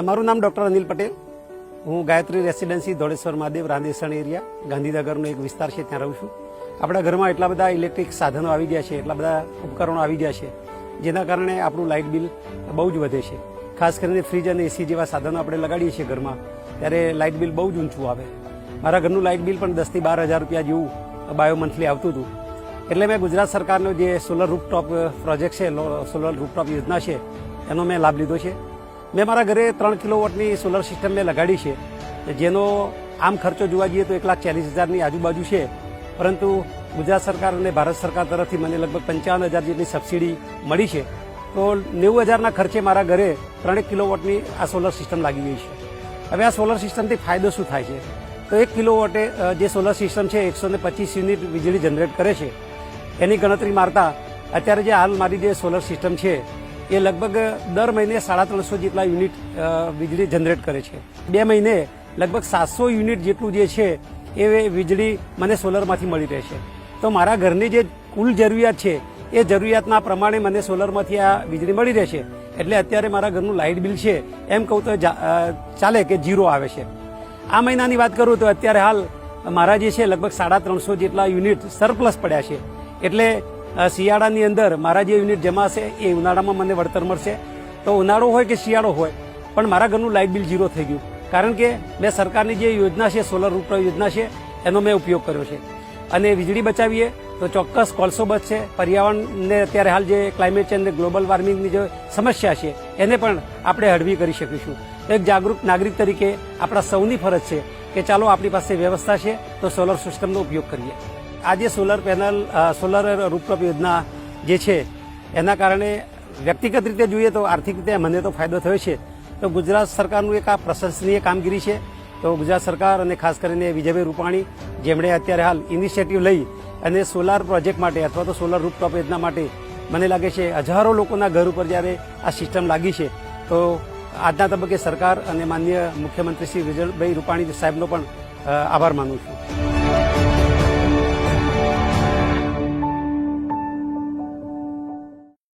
મારું નામ ડૉક્ટર અનિલ પટેલ. હું ગાયત્રી રેસિડેન્સી ધોળેશ્વર મહાદેવ રાંદેસણ એરિયા, ગાંધીનગરનો એક વિસ્તાર છે, ત્યાં રહું છું. આપણા ઘરમાં એટલા બધા ઇલેક્ટ્રિક સાધનો આવી ગયા છે, એટલા બધા ઉપકરણો આવી ગયા છે, જેના કારણે આપણું લાઇટ બિલ બહુ જ વધે છે. ખાસ કરીને ફ્રીજ અને એસી જેવા સાધનો આપણે લગાડીએ છીએ ઘરમાં, ત્યારે લાઇટ બિલ બહુ જ ઊંચું આવે. મારા ઘરનું લાઇટ બિલ પણ દસથી બાર હજાર રૂપિયા જેવું બાયો મંથલી આવતું હતું. એટલે મેં ગુજરાત સરકારનો જે સોલર રૂપટોપ પ્રોજેક્ટ છે સોલર રૂપટોપ યોજના છે, એનો મેં લાભ લીધો છે. મેં મારા ઘરે ત્રણ કિલો વોટની સોલર સિસ્ટમ મેં લગાડી છે. જેનો આમ ખર્ચો જોવા જઈએ તો એક લાખ ચાલીસ હજારની આજુબાજુ છે. પરંતુ ગુજરાત સરકાર અને ભારત સરકાર તરફથી મને લગભગ પંચાવન હજાર જેટલી સબસિડી મળી છે. તો નેવું હજારના ખર્ચે મારા ઘરે ત્રણેક કિલો વોટની આ સોલર સિસ્ટમ લાગી ગઈ છે. હવે આ સોલર સિસ્ટમથી ફાયદો શું થાય છે? તો એક કિલો વોટે જે સોલર સિસ્ટમ છે, એકસો ને પચીસ યુનિટ વીજળી જનરેટ કરે છે. એની ગણતરી મારતા અત્યારે જે હાલ મારી જે સોલર સિસ્ટમ છે એ લગભગ દર મહિને સાડા ત્રણસો જેટલા યુનિટ વીજળી જનરેટ કરે છે. બે મહિને લગભગ સાતસો યુનિટ જેટલું જે છે, એ વીજળી મને સોલરમાંથી મળી રહે છે. તો મારા ઘરની જે કુલ જરૂરિયાત છે, એ જરૂરિયાતના પ્રમાણે મને સોલરમાંથી આ વીજળી મળી રહે છે. એટલે અત્યારે મારા ઘરનું લાઇટ બિલ છે, એમ કહું તો ચાલે કે જીરો આવે છે. આ મહિનાની વાત કરું તો અત્યારે હાલ મારા જે છે, લગભગ સાડા ત્રણસો જેટલા યુનિટ સરપ્લસ પડ્યા છે. એટલે શિયાળાની અંદર મારા જે યુનિટ જમા છે, એ ઉનાળામાં મને વળતર મળશે. તો ઉનાળો હોય કે શિયાળો હોય, પણ મારા ઘરનું લાઇટ બિલ ઝીરો થઈ ગયું. કારણ કે મેં સરકારની જે યોજના છે, સોલર રૂપ યોજના છે, એનો મેં ઉપયોગ કર્યો છે. અને વીજળી બચાવીએ, તો ચોક્કસ કોલસો બચશે પર્યાવરણને અત્યારે હાલ જે ક્લાઇમેટ ચેન્જ ને ગ્લોબલ વોર્મિંગની જે સમસ્યા છે, એને પણ આપણે હળવી કરી શકીશું. એક જાગૃત નાગરિક તરીકે આપણા સૌની ફરજ છે કે ચાલો આપણી પાસે વ્યવસ્થા છે, તો સોલર સિસ્ટમનો ઉપયોગ કરીએ. આજે સોલર પેનલ સોલર રૂપટોપ યોજના જે છે, એના કારણે વ્યક્તિગત રીતે જોઈએ તો આર્થિક રીતે મને તો ફાયદો થયો છે. તો ગુજરાત સરકારનું એક આ પ્રશંસનીય કામગીરી છે. તો ગુજરાત સરકાર અને ખાસ કરીને વિજયભાઈ રૂપાણી, જેમણે અત્યારે હાલ ઇનિશિયેટિવ લઈ અને સોલાર પ્રોજેક્ટ માટે અથવા તો સોલર રૂપટોપ યોજના માટે મને લાગે છે હજારો લોકોના ઘર ઉપર જ્યારે આ સિસ્ટમ લાગી છે, તો આજના તબક્કે સરકાર અને માન્ય મુખ્યમંત્રી શ્રી વિજયભાઈ રૂપાણી સાહેબનો પણ આભાર માનું છું.